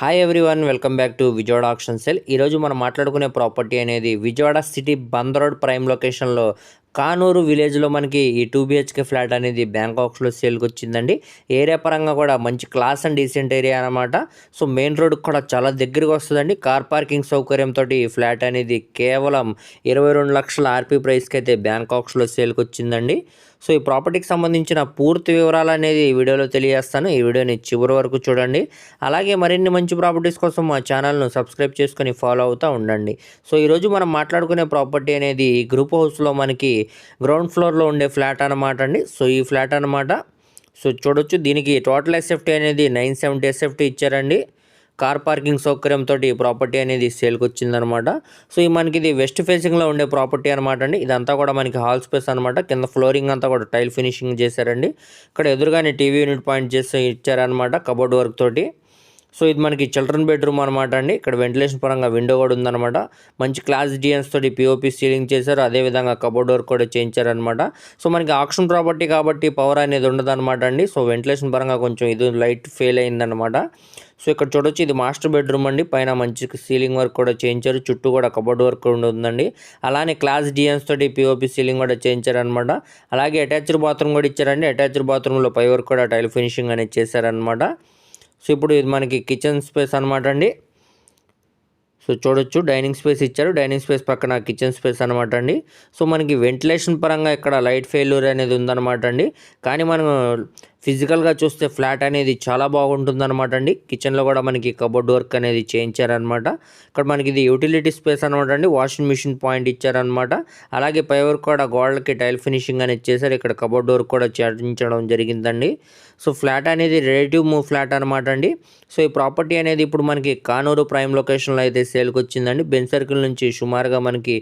Hi everyone welcome back to Vijayawada auction sale ఈరోజు మనం మాట్లాడుకునే ప్రాపర్టీ అనేది Vijayawada city bund road prime లొకేషన్లో కానూరు విలేజ్లో మనకి ఈ టూ బిహెచ్కే ఫ్లాట్ అనేది బ్యాంకాక్స్లో సేల్కి వచ్చిందండి ఏరియా పరంగా కూడా మంచి క్లాస్ అండ్ డీసెంట్ ఏరియా అనమాట సో మెయిన్ రోడ్కి కూడా చాలా దగ్గరగా వస్తుందండి. కార్ పార్కింగ్ సౌకర్యంతో ఈ ఫ్లాట్ అనేది కేవలం ఇరవై రెండు లక్షల ఆర్పీ ప్రైస్కి అయితే బ్యాంకాక్స్లో సేల్కి వచ్చిందండి సో ఈ ప్రాపర్టీకి సంబంధించిన పూర్తి వివరాలు అనేది ఈ వీడియోలో తెలియజేస్తాను. ఈ వీడియోని చివరి వరకు చూడండి. అలాగే మరిన్ని మంచి ప్రాపర్టీస్ కోసం మా ఛానల్ను సబ్స్క్రైబ్ చేసుకొని ఫాలో అవుతూ ఉండండి. సో ఈరోజు మనం మాట్లాడుకునే ప్రాపర్టీ అనేది గ్రూప్ హౌస్లో మనకి గ్రౌండ్ ఫ్లోర్లో ఉండే ఫ్లాట్ అనమాట అండి. సో ఈ ఫ్లాట్ అనమాట సో చూడొచ్చు. దీనికి టోటల్ ఎస్ఎఫ్టీ అనేది నైన్ సెవెంటీ ఎస్ఎఫ్టీ ఇచ్చారండి. కార్ పార్కింగ్ సౌకర్యంతో ఈ ప్రాపర్టీ అనేది సేల్కి వచ్చిందనమాట సో ఈ మనకి ఇది వెస్ట్ ఫేసింగ్లో ఉండే ప్రాపర్టీ అనమాట అండి. ఇదంతా కూడా మనకి హాల్ స్పేస్ అనమాట కింద ఫ్లోరింగ్ అంతా కూడా టైల్ ఫినిషింగ్ చేశారండి. ఇక్కడ ఎదురుగానే టీవీ యూనిట్ పాయింట్ చేసి ఇచ్చారనమాట కబోర్డ్ వర్క్ తోటి. సో ఇది మనకి చిల్డ్రన్ బెడ్రూమ్ అనమాట అండి. ఇక్కడ వెంటిలేషన్ పరంగా విండో కూడా ఉందన్నమాట. మంచి క్లాస్ డిఎన్స్ తోటి పిఓపి సీలింగ్ చేశారు. అదేవిధంగా కబోర్డ్ వర్క్ కూడా చేయించారనమాట సో మనకి ఆక్షన్ ప్రాపర్టీ కాబట్టి పవర్ అనేది ఉండదన్నమాట అండి. సో వెంటిలేషన్ పరంగా కొంచెం ఇది లైట్ ఫెయిల్ అయిందనమాట సో ఇక్కడ చూడొచ్చు ఇది మాస్టర్ బెడ్రూమ్ అండి. పైన మంచి సీలింగ్ వర్క్ కూడా చేయించారు. చుట్టూ కూడా కబోర్డ్ వర్క్ కూడా అలానే క్లాస్ డిఎన్స్ తోటి పిఓపి సీలింగ్ కూడా చేయించారనమాట అలాగే అటాచ్డ్ బాత్రూమ్ కూడా ఇచ్చారండి. అటాచ్డ్ బాత్రూంలో పై వర్క్ కూడా టైల్ ఫినిషింగ్ అనేది చేశారనమాట సో ఇప్పుడు ఇది మనకి కిచెన్ స్పేస్ అనమాట అండి. సో చూడొచ్చు డైనింగ్ స్పేస్ ఇచ్చారు. డైనింగ్ స్పేస్ పక్కన కిచెన్ స్పేస్ అనమాట అండి. సో మనకి వెంటిలేషన్ పరంగా ఇక్కడ లైట్ ఫెయిల్యూర్ అనేది ఉందన్నమాట అండి. కానీ మనం ఫిజికల్గా చూస్తే ఫ్లాట్ అనేది చాలా బాగుంటుంది అనమాట అండి. కిచెన్లో కూడా మనకి కబోర్డ్ వర్క్ అనేది చేయించారనమాట ఇక్కడ మనకి ఇది యూటిలిటీ స్పేస్ అనమాట అండి. వాషింగ్ మిషన్ పాయింట్ ఇచ్చారనమాట అలాగే పై వర్క్ కూడా గోడలకి టైల్ ఫినిషింగ్ అనేది చేశారు. ఇక్కడ కబోర్డ్ వర్క్ కూడా చేయించడం జరిగిందండి. సో ఫ్లాట్ అనేది రిలేటివ్ మూవ్ ఫ్లాట్ అనమాట అండి. సో ఈ ప్రాపర్టీ అనేది ఇప్పుడు మనకి కానూరు ప్రైమ్ లొకేషన్లో అయితే సేల్కి వచ్చిందండి. బెన్ సర్కిల్ నుంచి సుమారుగా మనకి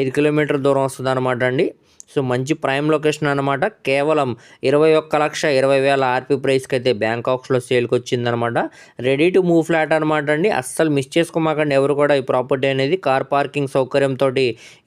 ఐదు కిలోమీటర్ దూరం వస్తుంది అనమాట అండి. సో మంచి ప్రైమ్ లొకేషన్ అనమాట కేవలం ఇరవై ఒక్క లక్ష ఇరవై వేల ఆర్పీ ప్రైస్కి అయితే బ్యాంకాక్స్లో సేల్కి వచ్చిందనమాట రెడీ టు మూవ్ ఫ్లాట్ అనమాట అండి. అస్సలు మిస్ చేసుకోమాకండి ఎవరు కూడా ఈ ప్రాపర్టీ అనేది. కార్ పార్కింగ్ సౌకర్యంతో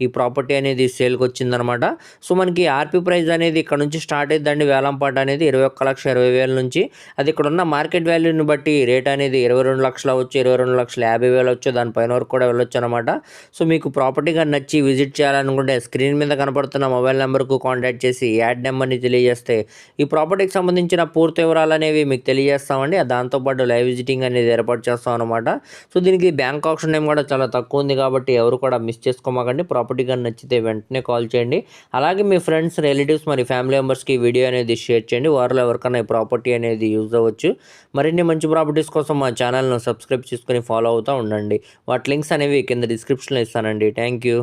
ఈ ప్రాపర్టీ అనేది సేల్కి వచ్చిందనమాట సో మనకి ఆర్పీ ప్రైస్ అనేది ఇక్కడ నుంచి స్టార్ట్ అయిద్దండి. వేలంపాట అనేది ఇరవై ఒక్క లక్ష ఇరవై వేల నుంచి. అది ఇక్కడ ఉన్న మార్కెట్ వాల్యూని బట్టి రేట్ అనేది ఇరవై రెండు లక్షలు అవ్వచ్చు ఇరవై రెండు లక్షల యాభై వేలు వచ్చు దానిపైన వరకు కూడా వెళ్ళొచ్చు అనమాట సో మీకు ప్రాపర్టీగా నచ్చి విజిట్ చేయాలనుకుంటే స్క్రీన్ మీద కనపడుతున్న మొబైల్ నెంబర్కు కాంటాక్ట్ చేసి యాడ్ నెంబర్ని తెలియజేస్తే ఈ ప్రాపర్టీకి సంబంధించిన పూర్తి వివరాలు అనేవి మీకు తెలియజేస్తామండి. దాంతోపాటు లైవ్ విజిటింగ్ అనేది ఏర్పాటు చేస్తాం అనమాట సో దీనికి బ్యాంక్ ఆప్షన్ టైం కూడా చాలా తక్కువ ఉంది కాబట్టి ఎవరు కూడా మిస్ చేసుకోమాకండి. ప్రాపర్టీ కానీ నచ్చితే వెంటనే కాల్ చేయండి. అలాగే మీ ఫ్రెండ్స్ రిలేటివ్స్ మరి ఫ్యామిలీ మెంబర్స్కి వీడియో అనేది షేర్ చేయండి. వారిలో ఎవరికైనా ఈ ప్రాపర్టీ అనేది యూజ్ అవ్వచ్చు. మరిన్ని మంచి ప్రాపర్టీస్ కోసం మా ఛానల్ను సబ్స్క్రైబ్ చేసుకొని ఫాలో అవుతూ ఉండండి. వాటి లింక్స్ అనేవి కింద డిస్క్రిప్షన్లో ఇస్తానండి. Thank you